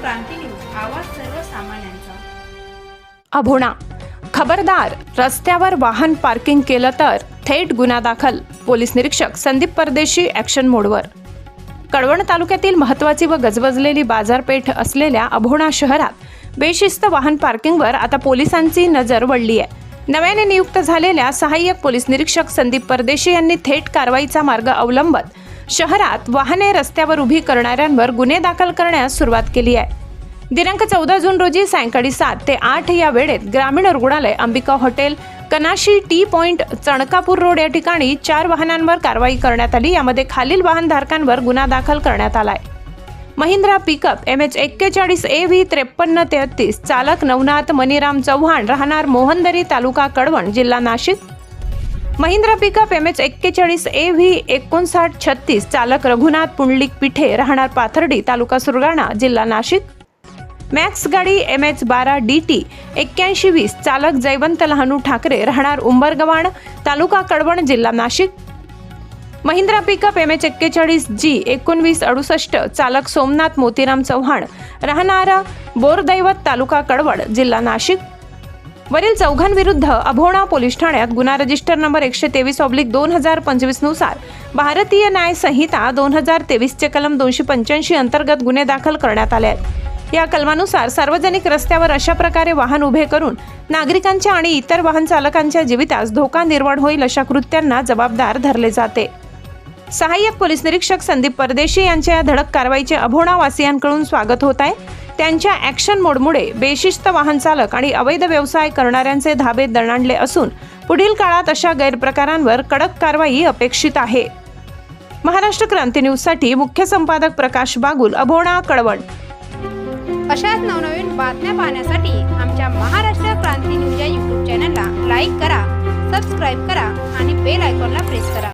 क्रांती news आवाज सर्वसामान्यांचा. अभोणा. खबरदार. रस्त्यावर वाहन पार्किंग केलं तर थेट गुन्हा दाखल. पोलीस निरीक्षक संदीप परदेशी ॲक्शन मोडवर. कळवण तालुक्यातील महत्त्वाची व गजबजलेली बाजारपेठ असलेल्या अभोणा शहरात बेशिस्त वाहन पार्किंगवर आता पोलिसांची नजर वळली आहे नव्याने नियुक्त झालेल्या सहाय्यक पोलीस निरीक्षक संदीप परदेशी यांनी थेट कारवाईचा मार्ग अवलंबत शहरात वाहने रस्त्यावर उभी करणाऱ्यांवर गुन्हे दाखल करण्यास सुरुवात केली आहे. दिनांक चौदा जून रोजी सायंकाळी सात ते आठ या वेळेत ग्रामीण रुग्णालय Ambika hotel Kanashi T point Chanakapur road या ठिकाणी चार वाहनांवर कारवाई करण्यात आली. यामध्ये खालील वाहनधारकांवर गुन्हा दाखल करण्यात आलाय. महिंद्रा पिकअप एम एच एक्केचाळीस ए व्ही त्रेपन्न तेहतीस चालक नवनाथ मनीराम चव्हाण राहणार मोहनदरी तालुका कडवण जिल्हा Nashik Mahindra pickup M H एक्केचाळीस ए व्ही एकोणसाठ छत्तीस. चालक रघुनाथ पुंडलिक पिठे राहणार पाथर्डी तालुका सुरगाणा जिल्हा नाशिक. मॅक्स गाडी एम एच बारा डी टी एक्क्याऐंशी वीस. चालक जयवंत लहानू ठाकरे राहणार उंबरगव्हाण तालुका कळवण जिल्हा Nashik. Mahindra pickup M H एक्केचाळीस जी एकोणवीस अडुसष्ट. चालक सोमनाथ मोतीराम चव्हाण राहणार बोरदैवत तालुका कडवड जिल्हा नाशिक. वरील चौघांविरुद्ध अभोणा पोलीस ठाण्यात गुन्हा रजिस्टर नंबर एकशे तेवीस ऑब्लिक दोन हजार पंचवीसनुसार भारतीय न्याय संहिता दोन हजार तेवीसचे कलम दोनशे पंच्याऐंशी अंतर्गत गुन्हे दाखल करण्यात आले आहेत. या कलमानुसार सार्वजनिक रस्त्यावर अशा प्रकारे वाहन उभे करून नागरिकांच्या आणि इतर वाहन चालकांच्या जीवितास धोका निर्माण होईल अशा कृत्यांना जबाबदार धरले जाते. सहाय्यक पोलीस निरीक्षक संदीप परदेशी यांच्या या धडक कारवाईचे अभोणावासियांकडून स्वागत होत आहे. त्यांच्या ॲक्शन मोडमुळे बेशिस्त वाहन चालक आणि अवैध व्यवसाय करणाऱ्यांचे धाबे दणाणले असून पुढील काळात अशा गैरप्रकारांवर कडक कारवाई अपेक्षित आहे. महाराष्ट्र क्रांती न्यूजसाठी मुख्य संपादक प्रकाश बागुल अभोणा कळवण. अशाच नवनवीन बातम्या पाहण्यासाठी आमच्या महाराष्ट्र क्रांती न्यूज या यूट्यूब चॅनलला लाईक करा सबस्क्राईब करा आणि बेल आयकॉनला प्रेस करा.